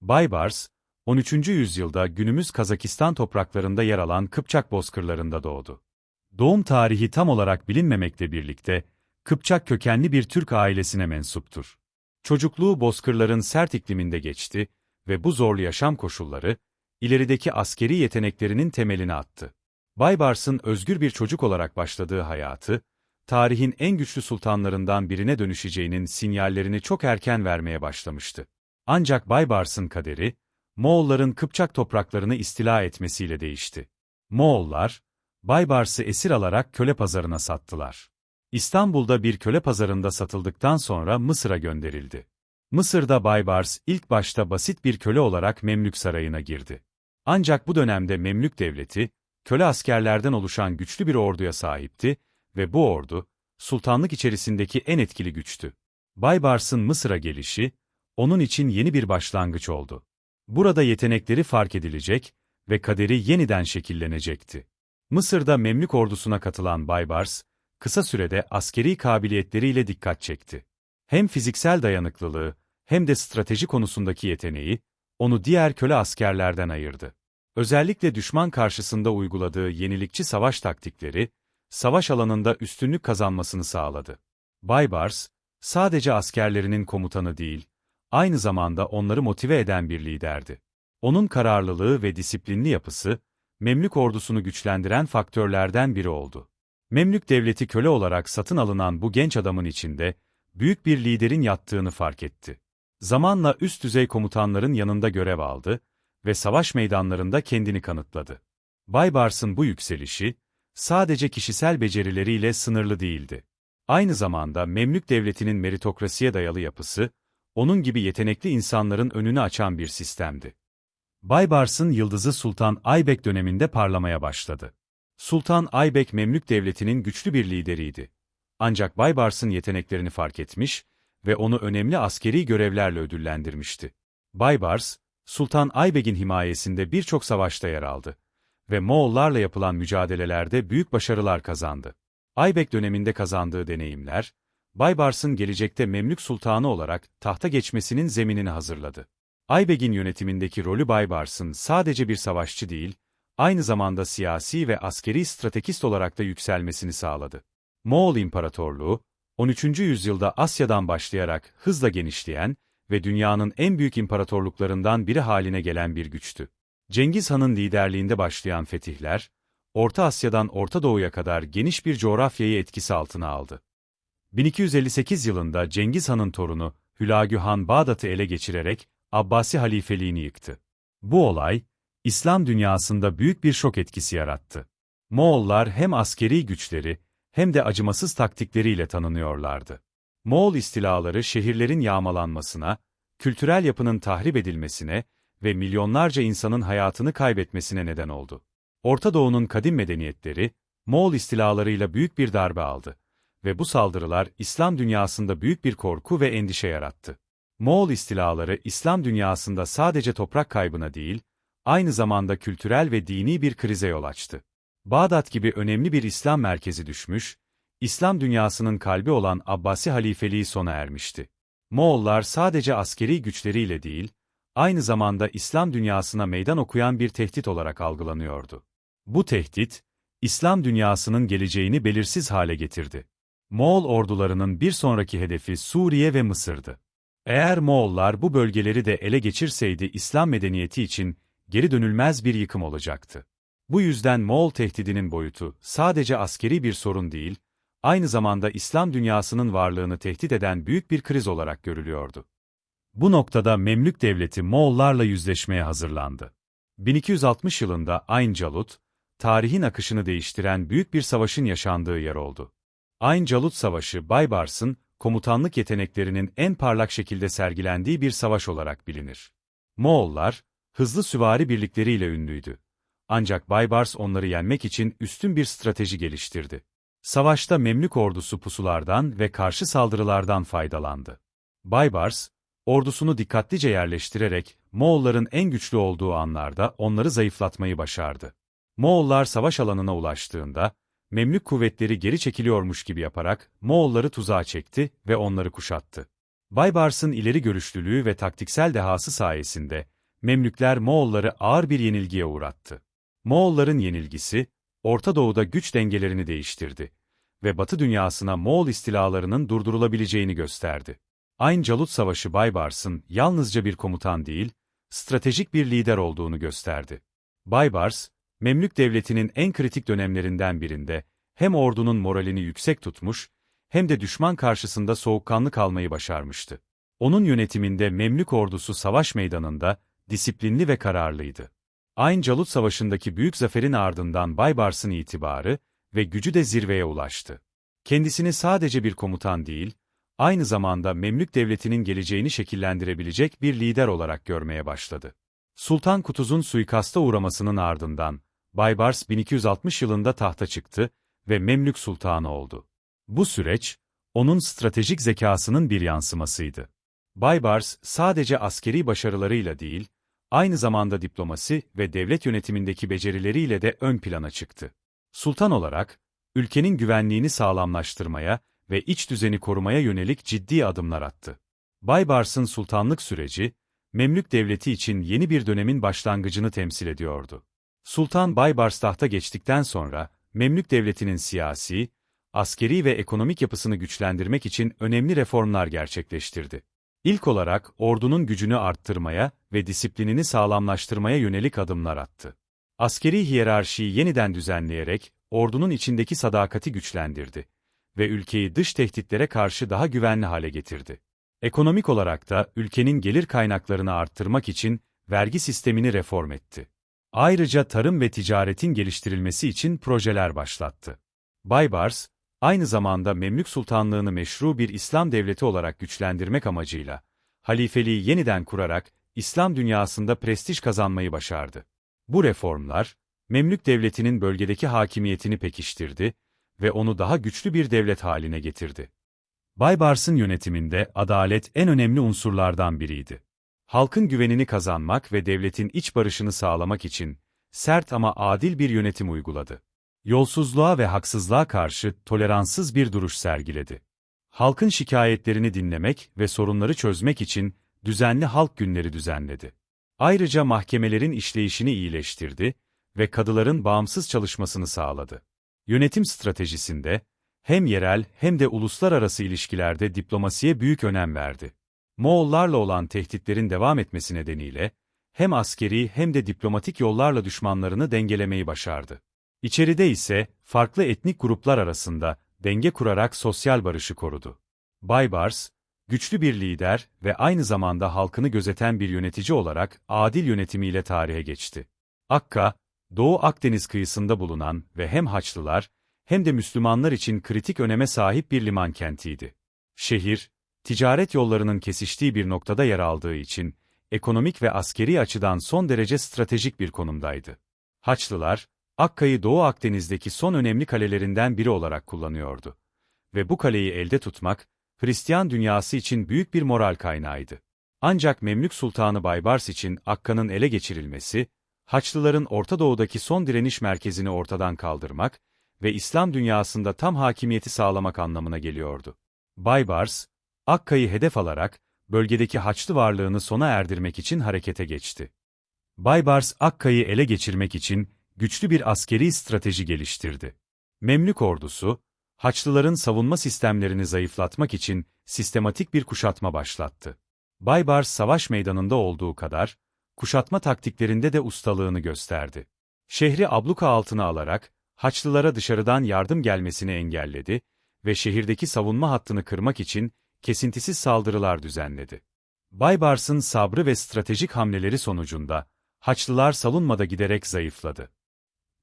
Baybars, 13. yüzyılda günümüz Kazakistan topraklarında yer alan Kıpçak bozkırlarında doğdu. Doğum tarihi tam olarak bilinmemekle birlikte, Kıpçak kökenli bir Türk ailesine mensuptur. Çocukluğu bozkırların sert ikliminde geçti ve bu zorlu yaşam koşulları, ilerideki askeri yeteneklerinin temelini attı. Baybars'ın özgür bir çocuk olarak başladığı hayatı, tarihin en güçlü sultanlarından birine dönüşeceğinin sinyallerini çok erken vermeye başlamıştı. Ancak Baybars'ın kaderi, Moğolların Kıpçak topraklarını istila etmesiyle değişti. Moğollar, Baybars'ı esir alarak köle pazarına sattılar. İstanbul'da bir köle pazarında satıldıktan sonra Mısır'a gönderildi. Mısır'da Baybars ilk başta basit bir köle olarak Memlük Sarayı'na girdi. Ancak bu dönemde Memlük Devleti, köle askerlerden oluşan güçlü bir orduya sahipti ve bu ordu, sultanlık içerisindeki en etkili güçtü. Baybars'ın Mısır'a gelişi, onun için yeni bir başlangıç oldu. Burada yetenekleri fark edilecek ve kaderi yeniden şekillenecekti. Mısır'da Memlük ordusuna katılan Baybars, kısa sürede askeri kabiliyetleriyle dikkat çekti. Hem fiziksel dayanıklılığı hem de strateji konusundaki yeteneği, onu diğer köle askerlerden ayırdı. Özellikle düşman karşısında uyguladığı yenilikçi savaş taktikleri, savaş alanında üstünlük kazanmasını sağladı. Baybars, sadece askerlerinin komutanı değil, aynı zamanda onları motive eden bir liderdi. Onun kararlılığı ve disiplinli yapısı, Memlük ordusunu güçlendiren faktörlerden biri oldu. Memlük devleti köle olarak satın alınan bu genç adamın içinde, büyük bir liderin yattığını fark etti. Zamanla üst düzey komutanların yanında görev aldı ve savaş meydanlarında kendini kanıtladı. Baybars'ın bu yükselişi, sadece kişisel becerileriyle sınırlı değildi. Aynı zamanda Memlük devletinin meritokrasiye dayalı yapısı, onun gibi yetenekli insanların önünü açan bir sistemdi. Baybars'ın yıldızı Sultan Aybek döneminde parlamaya başladı. Sultan Aybek Memlük Devleti'nin güçlü bir lideriydi. Ancak Baybars'ın yeteneklerini fark etmiş ve onu önemli askeri görevlerle ödüllendirmişti. Baybars, Sultan Aybek'in himayesinde birçok savaşta yer aldı ve Moğollarla yapılan mücadelelerde büyük başarılar kazandı. Aybek döneminde kazandığı deneyimler, Baybars'ın gelecekte Memlük Sultanı olarak tahta geçmesinin zeminini hazırladı. Aybek'in yönetimindeki rolü Baybars'ın sadece bir savaşçı değil, aynı zamanda siyasi ve askeri stratejist olarak da yükselmesini sağladı. Moğol İmparatorluğu, 13. yüzyılda Asya'dan başlayarak hızla genişleyen ve dünyanın en büyük imparatorluklarından biri haline gelen bir güçtü. Cengiz Han'ın liderliğinde başlayan fetihler, Orta Asya'dan Orta Doğu'ya kadar geniş bir coğrafyayı etkisi altına aldı. 1258 yılında Cengiz Han'ın torunu Hülagü Han Bağdat'ı ele geçirerek Abbasi halifeliğini yıktı. Bu olay, İslam dünyasında büyük bir şok etkisi yarattı. Moğollar hem askeri güçleri hem de acımasız taktikleriyle tanınıyorlardı. Moğol istilaları şehirlerin yağmalanmasına, kültürel yapının tahrip edilmesine ve milyonlarca insanın hayatını kaybetmesine neden oldu. Orta Doğu'nun kadim medeniyetleri, Moğol istilalarıyla büyük bir darbe aldı ve bu saldırılar İslam dünyasında büyük bir korku ve endişe yarattı. Moğol istilaları İslam dünyasında sadece toprak kaybına değil, aynı zamanda kültürel ve dini bir krize yol açtı. Bağdat gibi önemli bir İslam merkezi düşmüş, İslam dünyasının kalbi olan Abbasi halifeliği sona ermişti. Moğollar sadece askeri güçleriyle değil, aynı zamanda İslam dünyasına meydan okuyan bir tehdit olarak algılanıyordu. Bu tehdit, İslam dünyasının geleceğini belirsiz hale getirdi. Moğol ordularının bir sonraki hedefi Suriye ve Mısır'dı. Eğer Moğollar bu bölgeleri de ele geçirseydi İslam medeniyeti için geri dönülmez bir yıkım olacaktı. Bu yüzden Moğol tehdidinin boyutu sadece askeri bir sorun değil, aynı zamanda İslam dünyasının varlığını tehdit eden büyük bir kriz olarak görülüyordu. Bu noktada Memlük Devleti Moğollarla yüzleşmeye hazırlandı. 1260 yılında Ayn Calut, tarihin akışını değiştiren büyük bir savaşın yaşandığı yer oldu. Ayn Calut Savaşı Baybars'ın komutanlık yeteneklerinin en parlak şekilde sergilendiği bir savaş olarak bilinir. Moğollar, hızlı süvari birlikleriyle ünlüydü. Ancak Baybars onları yenmek için üstün bir strateji geliştirdi. Savaşta Memlük ordusu pusulardan ve karşı saldırılardan faydalandı. Baybars, ordusunu dikkatlice yerleştirerek Moğolların en güçlü olduğu anlarda onları zayıflatmayı başardı. Moğollar savaş alanına ulaştığında, Memlük kuvvetleri geri çekiliyormuş gibi yaparak Moğolları tuzağa çekti ve onları kuşattı. Baybars'ın ileri görüşlülüğü ve taktiksel dehası sayesinde, Memlükler Moğolları ağır bir yenilgiye uğrattı. Moğolların yenilgisi, Orta Doğu'da güç dengelerini değiştirdi ve Batı dünyasına Moğol istilalarının durdurulabileceğini gösterdi. Ayn Calut Savaşı Baybars'ın yalnızca bir komutan değil, stratejik bir lider olduğunu gösterdi. Baybars, Memlük Devleti'nin en kritik dönemlerinden birinde, hem ordunun moralini yüksek tutmuş, hem de düşman karşısında soğukkanlı kalmayı başarmıştı. Onun yönetiminde Memlük ordusu savaş meydanında, disiplinli ve kararlıydı. Ayn Calut Savaşı'ndaki büyük zaferin ardından Baybars'ın itibarı ve gücü de zirveye ulaştı. Kendisini sadece bir komutan değil, aynı zamanda Memlük Devleti'nin geleceğini şekillendirebilecek bir lider olarak görmeye başladı. Sultan Kutuz'un suikasta uğramasının ardından, Baybars 1260 yılında tahta çıktı ve Memlük Sultanı oldu. Bu süreç, onun stratejik zekasının bir yansımasıydı. Baybars, sadece askeri başarılarıyla değil, aynı zamanda diplomasi ve devlet yönetimindeki becerileriyle de ön plana çıktı. Sultan olarak, ülkenin güvenliğini sağlamlaştırmaya ve iç düzeni korumaya yönelik ciddi adımlar attı. Baybars'ın sultanlık süreci, Memlük Devleti için yeni bir dönemin başlangıcını temsil ediyordu. Sultan Baybars tahta geçtikten sonra, Memlük Devleti'nin siyasi, askeri ve ekonomik yapısını güçlendirmek için önemli reformlar gerçekleştirdi. İlk olarak ordunun gücünü arttırmaya ve disiplinini sağlamlaştırmaya yönelik adımlar attı. Askeri hiyerarşiyi yeniden düzenleyerek ordunun içindeki sadakati güçlendirdi ve ülkeyi dış tehditlere karşı daha güvenli hale getirdi. Ekonomik olarak da ülkenin gelir kaynaklarını arttırmak için vergi sistemini reform etti. Ayrıca tarım ve ticaretin geliştirilmesi için projeler başlattı. Baybars, aynı zamanda Memlük Sultanlığını meşru bir İslam devleti olarak güçlendirmek amacıyla, halifeliği yeniden kurarak İslam dünyasında prestij kazanmayı başardı. Bu reformlar, Memlük Devleti'nin bölgedeki hakimiyetini pekiştirdi ve onu daha güçlü bir devlet haline getirdi. Baybars'ın yönetiminde adalet en önemli unsurlardan biriydi. Halkın güvenini kazanmak ve devletin iç barışını sağlamak için sert ama adil bir yönetim uyguladı. Yolsuzluğa ve haksızlığa karşı toleranssız bir duruş sergiledi. Halkın şikayetlerini dinlemek ve sorunları çözmek için düzenli halk günleri düzenledi. Ayrıca mahkemelerin işleyişini iyileştirdi ve kadıların bağımsız çalışmasını sağladı. Yönetim stratejisinde hem yerel hem de uluslararası ilişkilerde diplomasiye büyük önem verdi. Moğollarla olan tehditlerin devam etmesi nedeniyle hem askeri hem de diplomatik yollarla düşmanlarını dengelemeyi başardı. İçeride ise farklı etnik gruplar arasında denge kurarak sosyal barışı korudu. Baybars, güçlü bir lider ve aynı zamanda halkını gözeten bir yönetici olarak adil yönetimiyle tarihe geçti. Akka, Doğu Akdeniz kıyısında bulunan ve hem Haçlılar hem de Müslümanlar için kritik öneme sahip bir liman kentiydi. Şehir, ticaret yollarının kesiştiği bir noktada yer aldığı için, ekonomik ve askeri açıdan son derece stratejik bir konumdaydı. Haçlılar, Akka'yı Doğu Akdeniz'deki son önemli kalelerinden biri olarak kullanıyordu. Ve bu kaleyi elde tutmak, Hristiyan dünyası için büyük bir moral kaynağıydı. Ancak Memlük Sultanı Baybars için Akka'nın ele geçirilmesi, Haçlıların Orta Doğu'daki son direniş merkezini ortadan kaldırmak ve İslam dünyasında tam hakimiyeti sağlamak anlamına geliyordu. Baybars, Akka'yı hedef alarak, bölgedeki Haçlı varlığını sona erdirmek için harekete geçti. Baybars, Akka'yı ele geçirmek için güçlü bir askeri strateji geliştirdi. Memlük ordusu, Haçlıların savunma sistemlerini zayıflatmak için sistematik bir kuşatma başlattı. Baybars savaş meydanında olduğu kadar, kuşatma taktiklerinde de ustalığını gösterdi. Şehri abluka altına alarak, Haçlılara dışarıdan yardım gelmesini engelledi ve şehirdeki savunma hattını kırmak için kesintisiz saldırılar düzenledi. Baybars'ın sabrı ve stratejik hamleleri sonucunda, Haçlılar savunmada giderek zayıfladı.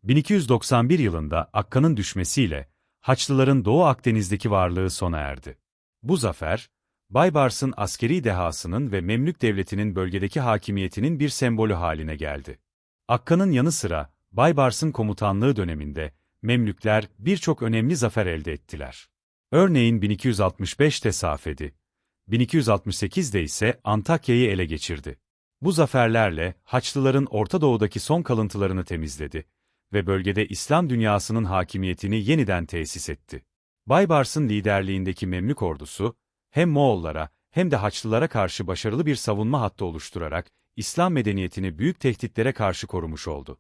1291 yılında Akka'nın düşmesiyle, Haçlıların Doğu Akdeniz'deki varlığı sona erdi. Bu zafer, Baybars'ın askeri dehasının ve Memlük Devleti'nin bölgedeki hakimiyetinin bir sembolü haline geldi. Akka'nın yanı sıra, Baybars'ın komutanlığı döneminde, Memlükler birçok önemli zafer elde ettiler. Örneğin 1265'te Safed'i, 1268'de ise Antakya'yı ele geçirdi. Bu zaferlerle Haçlıların Orta Doğu'daki son kalıntılarını temizledi ve bölgede İslam dünyasının hakimiyetini yeniden tesis etti. Baybars'ın liderliğindeki Memlük ordusu, hem Moğollara hem de Haçlılara karşı başarılı bir savunma hattı oluşturarak İslam medeniyetini büyük tehditlere karşı korumuş oldu.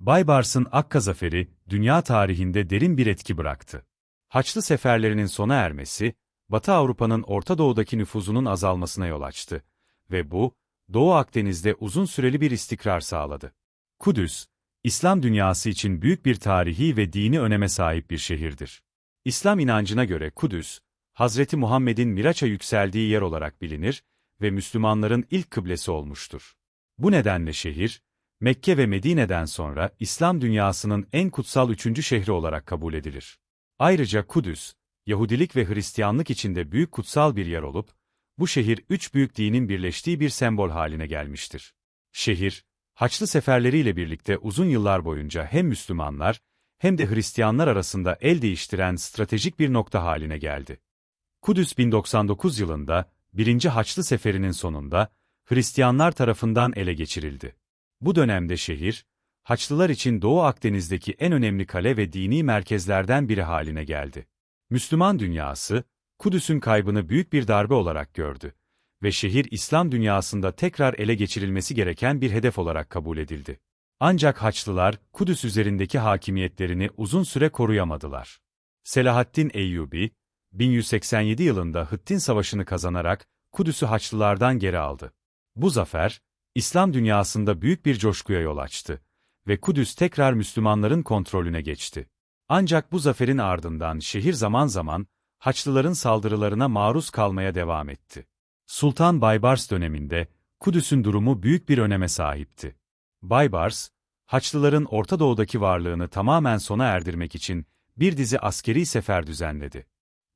Baybars'ın Akka zaferi, dünya tarihinde derin bir etki bıraktı. Haçlı seferlerinin sona ermesi, Batı Avrupa'nın Orta Doğu'daki nüfuzunun azalmasına yol açtı ve bu, Doğu Akdeniz'de uzun süreli bir istikrar sağladı. Kudüs, İslam dünyası için büyük bir tarihi ve dini öneme sahip bir şehirdir. İslam inancına göre Kudüs, Hazreti Muhammed'in Miraç'a yükseldiği yer olarak bilinir ve Müslümanların ilk kıblesi olmuştur. Bu nedenle şehir, Mekke ve Medine'den sonra İslam dünyasının en kutsal üçüncü şehri olarak kabul edilir. Ayrıca Kudüs, Yahudilik ve Hristiyanlık içinde büyük kutsal bir yer olup, bu şehir üç büyük dinin birleştiği bir sembol haline gelmiştir. Şehir, Haçlı seferleriyle birlikte uzun yıllar boyunca hem Müslümanlar hem de Hristiyanlar arasında el değiştiren stratejik bir nokta haline geldi. Kudüs 1099 yılında, 1. Haçlı Seferi'nin sonunda, Hristiyanlar tarafından ele geçirildi. Bu dönemde şehir, Haçlılar için Doğu Akdeniz'deki en önemli kale ve dini merkezlerden biri haline geldi. Müslüman dünyası, Kudüs'ün kaybını büyük bir darbe olarak gördü ve şehir İslam dünyasında tekrar ele geçirilmesi gereken bir hedef olarak kabul edildi. Ancak Haçlılar, Kudüs üzerindeki hakimiyetlerini uzun süre koruyamadılar. Selahaddin Eyyubi, 1187 yılında Hıttin Savaşı'nı kazanarak Kudüs'ü Haçlılardan geri aldı. Bu zafer, İslam dünyasında büyük bir coşkuya yol açtı ve Kudüs tekrar Müslümanların kontrolüne geçti. Ancak bu zaferin ardından şehir zaman zaman Haçlıların saldırılarına maruz kalmaya devam etti. Sultan Baybars döneminde Kudüs'ün durumu büyük bir öneme sahipti. Baybars, Haçlıların Orta Doğu'daki varlığını tamamen sona erdirmek için bir dizi askeri sefer düzenledi.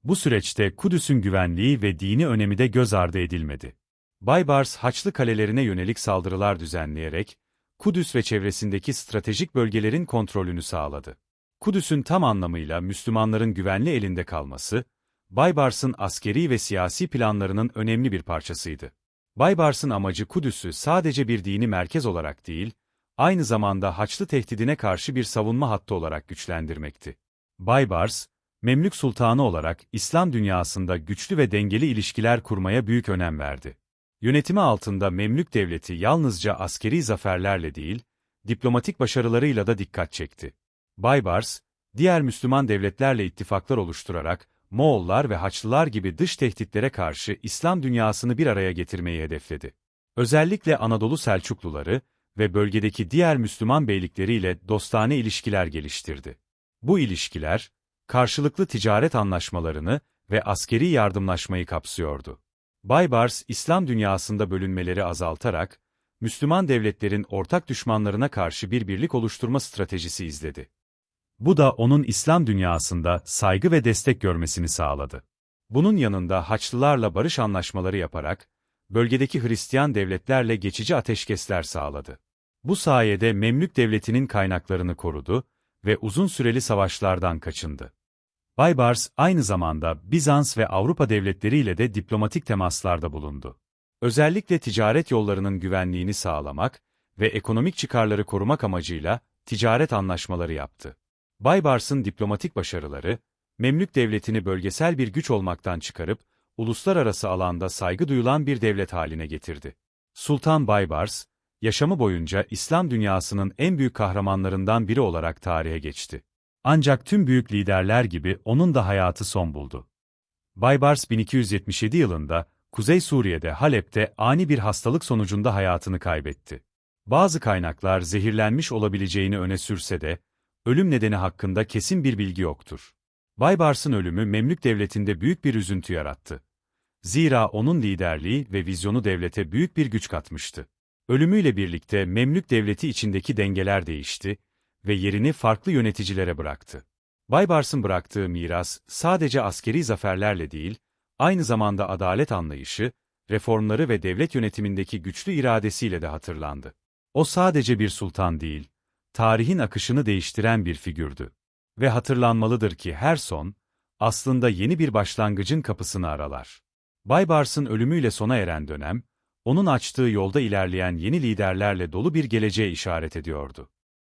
Bu süreçte Kudüs'ün güvenliği ve dini önemi de göz ardı edilmedi. Baybars Haçlı kalelerine yönelik saldırılar düzenleyerek, Kudüs ve çevresindeki stratejik bölgelerin kontrolünü sağladı. Kudüs'ün tam anlamıyla Müslümanların güvenli elinde kalması, Baybars'ın askeri ve siyasi planlarının önemli bir parçasıydı. Baybars'ın amacı Kudüs'ü sadece bir dini merkez olarak değil, aynı zamanda Haçlı tehdidine karşı bir savunma hattı olarak güçlendirmekti. Baybars, Memlük Sultanı olarak İslam dünyasında güçlü ve dengeli ilişkiler kurmaya büyük önem verdi. Yönetimi altında Memlük Devleti yalnızca askeri zaferlerle değil, diplomatik başarılarıyla da dikkat çekti. Baybars, diğer Müslüman devletlerle ittifaklar oluşturarak, Moğollar ve Haçlılar gibi dış tehditlere karşı İslam dünyasını bir araya getirmeyi hedefledi. Özellikle Anadolu Selçukluları ve bölgedeki diğer Müslüman beylikleriyle dostane ilişkiler geliştirdi. Bu ilişkiler, karşılıklı ticaret anlaşmalarını ve askeri yardımlaşmayı kapsıyordu. Baybars, İslam dünyasında bölünmeleri azaltarak, Müslüman devletlerin ortak düşmanlarına karşı bir birlik oluşturma stratejisi izledi. Bu da onun İslam dünyasında saygı ve destek görmesini sağladı. Bunun yanında Haçlılarla barış anlaşmaları yaparak, bölgedeki Hristiyan devletlerle geçici ateşkesler sağladı. Bu sayede Memlük Devleti'nin kaynaklarını korudu ve uzun süreli savaşlardan kaçındı. Baybars aynı zamanda Bizans ve Avrupa devletleriyle de diplomatik temaslarda bulundu. Özellikle ticaret yollarının güvenliğini sağlamak ve ekonomik çıkarları korumak amacıyla ticaret anlaşmaları yaptı. Baybars'ın diplomatik başarıları, Memlük Devleti'ni bölgesel bir güç olmaktan çıkarıp, uluslararası alanda saygı duyulan bir devlet haline getirdi. Sultan Baybars, yaşamı boyunca İslam dünyasının en büyük kahramanlarından biri olarak tarihe geçti. Ancak tüm büyük liderler gibi onun da hayatı son buldu. Baybars 1277 yılında, Kuzey Suriye'de Halep'te ani bir hastalık sonucunda hayatını kaybetti. Bazı kaynaklar zehirlenmiş olabileceğini öne sürse de, ölüm nedeni hakkında kesin bir bilgi yoktur. Baybars'ın ölümü Memlük Devleti'nde büyük bir üzüntü yarattı. Zira onun liderliği ve vizyonu devlete büyük bir güç katmıştı. Ölümüyle birlikte Memlük Devleti içindeki dengeler değişti ve yerini farklı yöneticilere bıraktı. Baybars'ın bıraktığı miras sadece askeri zaferlerle değil, aynı zamanda adalet anlayışı, reformları ve devlet yönetimindeki güçlü iradesiyle de hatırlandı. O sadece bir sultan değil, tarihin akışını değiştiren bir figürdü. Ve hatırlanmalıdır ki her son, aslında yeni bir başlangıcın kapısını aralar. Baybars'ın ölümüyle sona eren dönem, onun açtığı yolda ilerleyen yeni liderlerle dolu bir geleceğe işaret ediyordu.